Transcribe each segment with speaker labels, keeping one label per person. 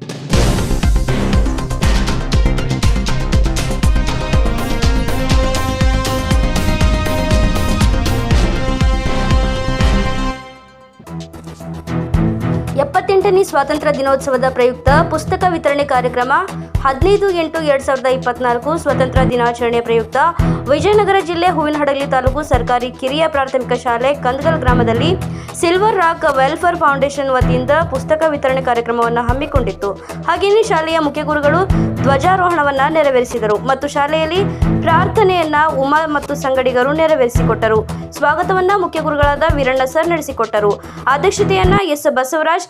Speaker 1: you ಎಪ್ಪತ್ತೆಂಟನೇ ಸ್ವಾತಂತ್ರ್ಯ ದಿನೋತ್ಸವದ ಪ್ರಯುಕ್ತ ಪುಸ್ತಕ ವಿತರಣೆ ಕಾರ್ಯಕ್ರಮ ಹದಿನೈದು ಎಂಟು ಎರಡು ಸಾವಿರದ ಇಪ್ಪತ್ನಾಲ್ಕು ಸ್ವಾತಂತ್ರ್ಯ ದಿನಾಚರಣೆ ಪ್ರಯುಕ್ತ ವಿಜಯನಗರ ಜಿಲ್ಲೆ ಹೂವಿನಹಡಗಲಿ ತಾಲೂಕು ಸರ್ಕಾರಿ ಕಿರಿಯ ಪ್ರಾಥಮಿಕ ಶಾಲೆ ಕಂದಗಲ್ ಗ್ರಾಮದಲ್ಲಿ ಸಿಲ್ವರ್ ರಾಕ್ ವೆಲ್ಫೇರ್ ಫೌಂಡೇಶನ್ ವತಿಯಿಂದ ಪುಸ್ತಕ ವಿತರಣೆ ಕಾರ್ಯಕ್ರಮವನ್ನು ಹಮ್ಮಿಕೊಂಡಿತ್ತು. ಹಾಗೆಯೇ ಶಾಲೆಯ ಮುಖ್ಯಗುರುಗಳು ಧ್ವಜಾರೋಹಣವನ್ನ ನೆರವೇರಿಸಿದರು ಮತ್ತು ಶಾಲೆಯಲ್ಲಿ ಪ್ರಾರ್ಥನೆಯನ್ನ ಉಮಾ ಮತ್ತು ಸಂಗಡಿಗರು ನೆರವೇರಿಸಿಕೊಟ್ಟರು. ಸ್ವಾಗತವನ್ನ ಮುಖ್ಯ ಗುರುಗಳಾದ ವೀರಣ್ಣ ಸರ್ ನಡೆಸಿಕೊಟ್ಟರು. ಅಧ್ಯಕ್ಷತೆಯನ್ನ ಎಸ್ ಬಸವರಾಜ್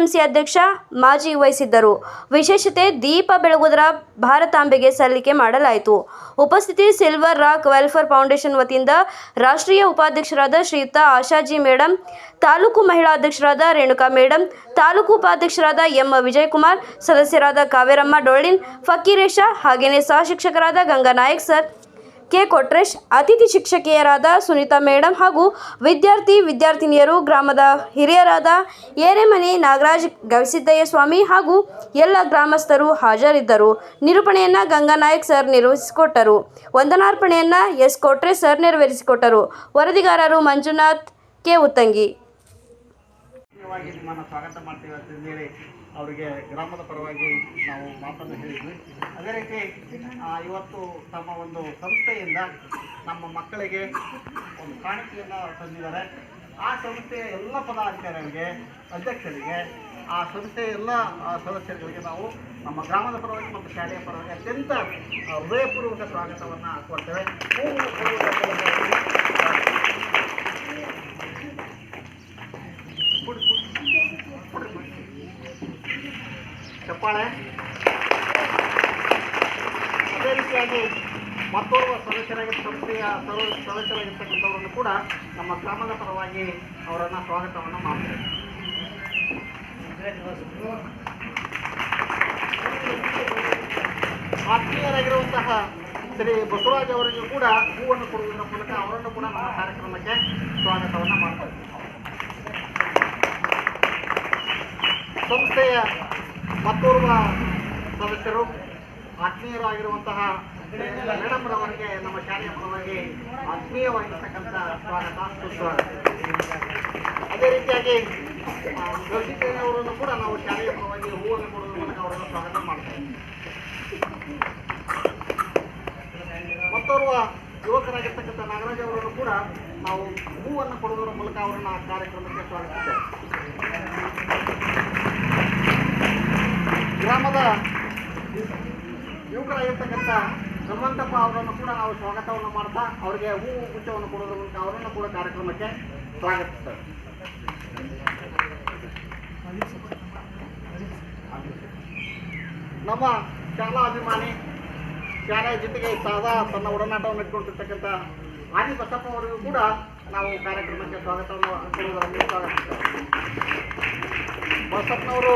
Speaker 1: ಎಸ್ಟಿಎಂಸಿ ಅಧ್ಯಕ್ಷ ಮಾಜಿ ವಹಿಸಿದ್ದರು. ವಿಶೇಷತೆ, ದೀಪ ಬೆಳಗುದರ ಭಾರತಾಂಬೆಗೆ ಸಲ್ಲಿಕೆ ಮಾಡಲಾಯಿತು. ಉಪಸ್ಥಿತಿ ಸಿಲ್ವರ್ ರಾಕ್ ವೆಲ್ಫೇರ್ ಫೌಂಡೇಶನ್ ವತಿಯಿಂದ ರಾಷ್ಟ್ರೀಯ ಉಪಾಧ್ಯಕ್ಷರಾದ ಶ್ರೀಯುತ ಆಶಾಜಿ ಮೇಡಮ್ ತಾಲೂಕು ಮಹಿಳಾ ಅಧ್ಯಕ್ಷರಾದ ರೇಣುಕಾ ಮೇಡಮ್ ತಾಲೂಕು ಉಪಾಧ್ಯಕ್ಷರಾದ ಎಂ ವಿಜಯಕುಮಾರ್, ಸದಸ್ಯರಾದ ಕಾವೇರಮ್ಮ ಡೊಳ್ಳಿನ್, ಫಕೀರೇಶ ಹಾಗೆಯೇ ಸಹ ಶಿಕ್ಷಕರಾದ ಗಂಗಾ ನಾಯಕ್ ಸರ್. ಕೆ ಕೊಟ್ರೇಶ್, ಅತಿಥಿ ಶಿಕ್ಷಕಿಯರಾದ ಸುನೀತಾ ಮೇಡಮ್ ಹಾಗೂ ವಿದ್ಯಾರ್ಥಿ ವಿದ್ಯಾರ್ಥಿನಿಯರು, ಗ್ರಾಮದ ಹಿರಿಯರಾದ ಏರೆಮನೆ ನಾಗರಾಜ್ ಗವಿಸಿದ್ದಯ್ಯ ಸ್ವಾಮಿ ಹಾಗೂ ಎಲ್ಲ ಗ್ರಾಮಸ್ಥರು ಹಾಜರಿದ್ದರು. ನಿರೂಪಣೆಯನ್ನ ಗಂಗಾ ನಾಯಕ್ ಸರ್ ನಿರ್ವಹಿಸಿಕೊಟ್ಟರು. ವಂದನಾರ್ಪಣೆಯನ್ನ ಎಸ್ ಕೊಟ್ರೇಶ್ ಸರ್ ನೆರವೇರಿಸಿಕೊಟ್ಟರು. ವರದಿಗಾರರು ಮಂಜುನಾಥ್, ಕೆ. ಉತ್ತಂಗಿ.
Speaker 2: ಅವರಿಗೆ ಗ್ರಾಮದ ಪರವಾಗಿ ನಾವು ಮಾತನ್ನು ಹೇಳಿದ್ವಿ. ಅದೇ ರೀತಿ ಇವತ್ತು ತಮ್ಮ ಒಂದು ಸಂಸ್ಥೆಯಿಂದ ನಮ್ಮ ಮಕ್ಕಳಿಗೆ ಒಂದು ಕಾಣಿಕೆಯನ್ನು ತಂದಿದ್ದಾರೆ. ಆ ಸಂಸ್ಥೆಯ ಎಲ್ಲ ಪದಾಧಿಕಾರಿಗಳಿಗೆ, ಅಧ್ಯಕ್ಷರಿಗೆ, ಆ ಸಂಸ್ಥೆಯ ಎಲ್ಲ ಸದಸ್ಯರುಗಳಿಗೆ ನಾವು ನಮ್ಮ ಗ್ರಾಮದ ಪರವಾಗಿ ಮತ್ತು ಶಾಲೆಯ ಪರವಾಗಿ ಅತ್ಯಂತ ಹೃದಯಪೂರ್ವಕ ಸ್ವಾಗತವನ್ನು ಕೊಡ್ತೇವೆ ಹೂವು ಕೊಡುವುದರ ಕೊಡಿ, ಕೊಡಿ. ಚಪ್ಪಾಳೆ ಅದೇ ರೀತಿಯಾಗಿ ಮತ್ತೋರ್ವ ಸದಸ್ಯರಾಗಿ ಸಂಸ್ಥೆಯ ಸರ್ವ ಸದಸ್ಯರಾಗಿರ್ತಕ್ಕಂಥವರನ್ನು ಕೂಡ ನಮ್ಮ ಗ್ರಾಮದ ಪರವಾಗಿ ಅವರನ್ನು ಸ್ವಾಗತವನ್ನು ಮಾಡ್ತೇವೆ. ಆತ್ಮೀಯರಾಗಿರುವಂತಹ ಶ್ರೀ ಬಸವರಾಜ್ ಅವರಿಗೂ ಕೂಡ ಹೂವನ್ನು ಕೊಡುವುದರ ಮೂಲಕ ಅವರನ್ನು ಕೂಡ ನಮ್ಮ ಕಾರ್ಯಕ್ರಮಕ್ಕೆ ಸ್ವಾಗತವನ್ನು ಮಾಡ್ತಾರೆ ಸಂಸ್ಥೆಯ ಮತ್ತೋರ್ವ ಸದಸ್ಯರು, ಆತ್ಮೀಯರಾಗಿರುವಂತಹ ಮೇಡಮ್ ರವರಿಗೆ, ನಮ್ಮ ಶಾಲೆಯ ಪರವಾಗಿ ಆತ್ಮೀಯವಾಗಿರ್ತಕ್ಕಂಥ ಸ್ವಾಗತ, ಸುಸ್ವಾಗತ. ಅದೇ ರೀತಿಯಾಗಿ ಅವರನ್ನು ಕೂಡ ನಾವು ಶಾಲೆಯ ಪರವಾಗಿ ಹೂವನ್ನು ಕೊಡುವ ಮೂಲಕ ಅವರನ್ನು ಸ್ವಾಗತ ಮಾಡ್ತೇವೆ. ಮತ್ತೋರ್ವ ಯುವಕರಾಗಿರ್ತಕ್ಕಂಥ ನಾಗರಾಜ್ ಅವರನ್ನು ಕೂಡ ನಾವು ಹೂವನ್ನು ಕೊಡುವುದರ ಮೂಲಕ ಅವರನ್ನು ಕಾರ್ಯಕ್ರಮಕ್ಕೆ ಸ್ವಾಗತಿಸ್ತೇವೆ. ಯುವಕರಾಗಿರ್ತಕ್ಕಂಥ ಹನುಮಂತಪ್ಪ ಅವರನ್ನು ಕೂಡ ನಾವು ಸ್ವಾಗತವನ್ನು ಮಾಡ್ತಾ ಅವರಿಗೆ ಹೂವು ಗುಚ್ಚವನ್ನು ಕೊಡೋದ್ರ ಮೂಲಕ ಅವರನ್ನು ಕೂಡ ಕಾರ್ಯಕ್ರಮಕ್ಕೆ ಸ್ವಾಗತಿಸ್ತಾರೆ ನಮ್ಮ ಶಾಲಾ ಅಭಿಮಾನಿ, ಶಾಲೆಯ ಜೊತೆಗೆ ಸದಾ ತನ್ನ ಒಡನಾಟವನ್ನು ಇಟ್ಕೊಂಡಿರ್ತಕ್ಕಂಥ ಆದಿ ಬಸಪ್ಪ ಅವರಿಗೂ ಕೂಡ ನಾವು ಕಾರ್ಯಕ್ರಮಕ್ಕೆ ಸ್ವಾಗತವನ್ನು ಕೊಡುವುದರಲ್ಲಿ ಸ್ವಾಗತಿಸ್ತೇವೆ. ಬಸಪ್ಪನವರು